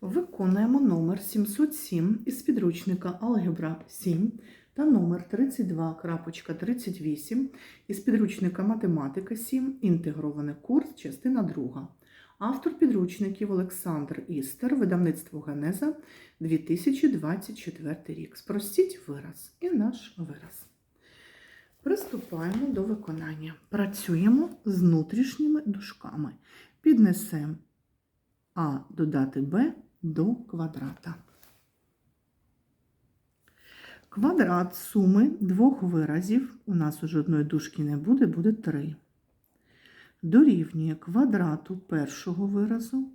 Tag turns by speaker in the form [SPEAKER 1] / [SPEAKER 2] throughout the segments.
[SPEAKER 1] Виконуємо номер 707 із підручника Алгебра 7 та номер 32.38 із підручника Математика 7, інтегрований курс, частина 2. Автор підручників Олександр Істер, видавництво Генеза 2024 рік. Спростіть вираз і наш вираз. Приступаємо до виконання. Працюємо з внутрішніми дужками. Піднесемо а додати b до квадрата. Квадрат суми двох виразів, у нас уже одної дужки не буде, буде 3. Дорівнює квадрату першого виразу,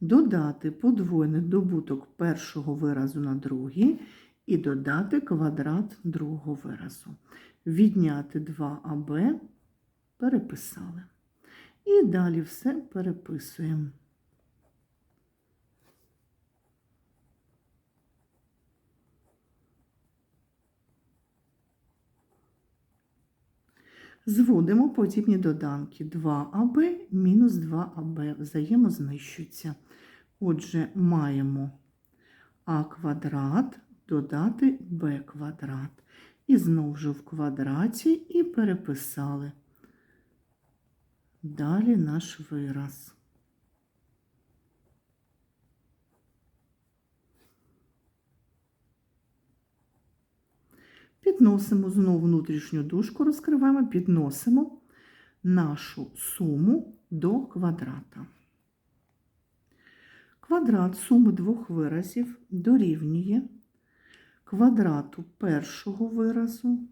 [SPEAKER 1] додати подвоєний добуток першого виразу на другий і додати квадрат другого виразу. Відняти 2аб переписали. І далі все переписуємо. Зводимо подібні доданки 2аб мінус 2аб взаємознищуються. Отже, маємо а квадрат додати Б квадрат. І знову ж в квадраті і переписали. Далі наш вираз. Підносимо знову внутрішню дужку, розкриваємо, підносимо нашу суму до квадрата. Квадрат суми двох виразів дорівнює квадрату першого виразу,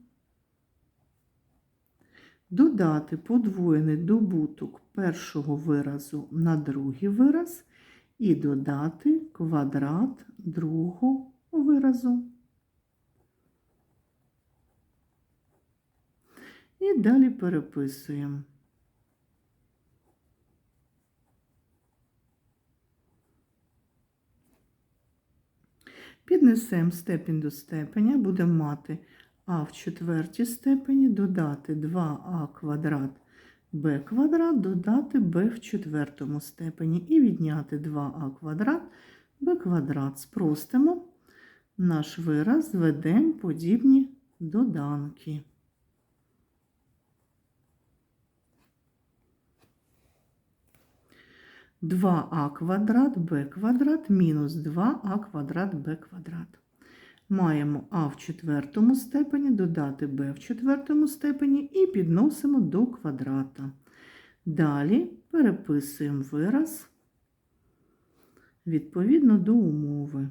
[SPEAKER 1] додати подвоєний добуток першого виразу на другий вираз і додати квадрат другого виразу. І далі переписуємо. Піднесемо степінь до степеня, будемо мати а в четвертій степені, додати 2а квадрат b квадрат, додати b в четвертому степені і відняти 2а квадрат b квадрат. Спростимо наш вираз, зведемо подібні доданки. 2а квадрат b квадрат мінус 2а квадрат b квадрат. Маємо а в четвертому степені, додати b в четвертому степені і підносимо до квадрата. Далі переписуємо вираз відповідно до умови.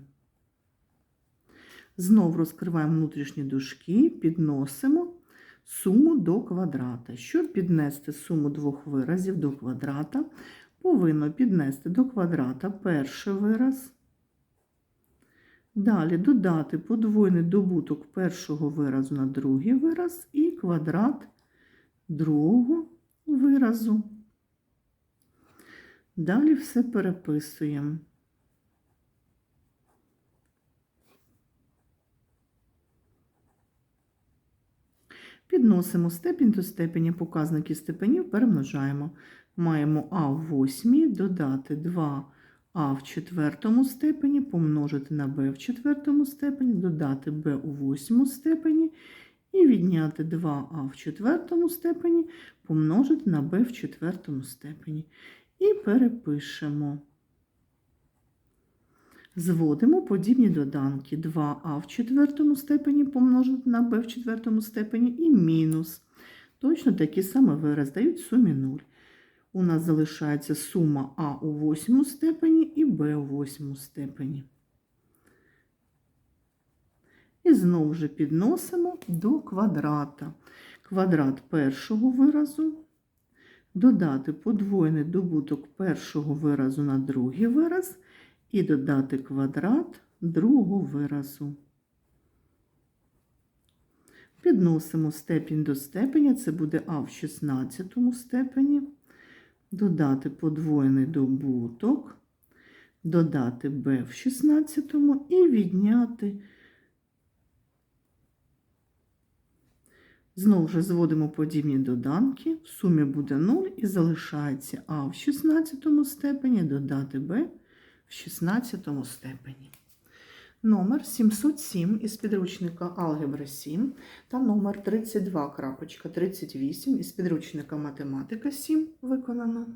[SPEAKER 1] Знову розкриваємо внутрішні дужки, підносимо суму до квадрата. Щоб піднести суму двох виразів до квадрата, повинно піднести до квадрата перший вираз. Далі додати подвоєний добуток першого виразу на другий вираз і квадрат другого виразу. Далі все переписуємо. Підносимо степінь до степені, показники степенів перемножаємо маємо а в восьмій, додати 2а в четвертому степені, помножити на b в четвертому степені, додати b у восьмому степені і відняти 2а в четвертому степені, помножити на b в четвертому степені. І перепишемо. Зводимо подібні доданки 2а в четвертому степені помножити на b в четвертому степені і мінус. Точно такі саме вираз дають сумі 0 у нас залишається сума А у восьмому степені і Б у восьмому степені. І знову ж підносимо до квадрата. Квадрат першого виразу, додати подвоєний добуток першого виразу на другий вираз і додати квадрат другого виразу. Підносимо степінь до степеня, це буде А в 16 степені додати подвоєний добуток, додати b в 16 і відняти. Знову ж зводимо подібні доданки, в сумі буде 0 і залишається а в 16 степені, додати b в 16 степені. Номер 707 із підручника Алгебра 7 та номер 32.38 із підручника Математика 7 виконано.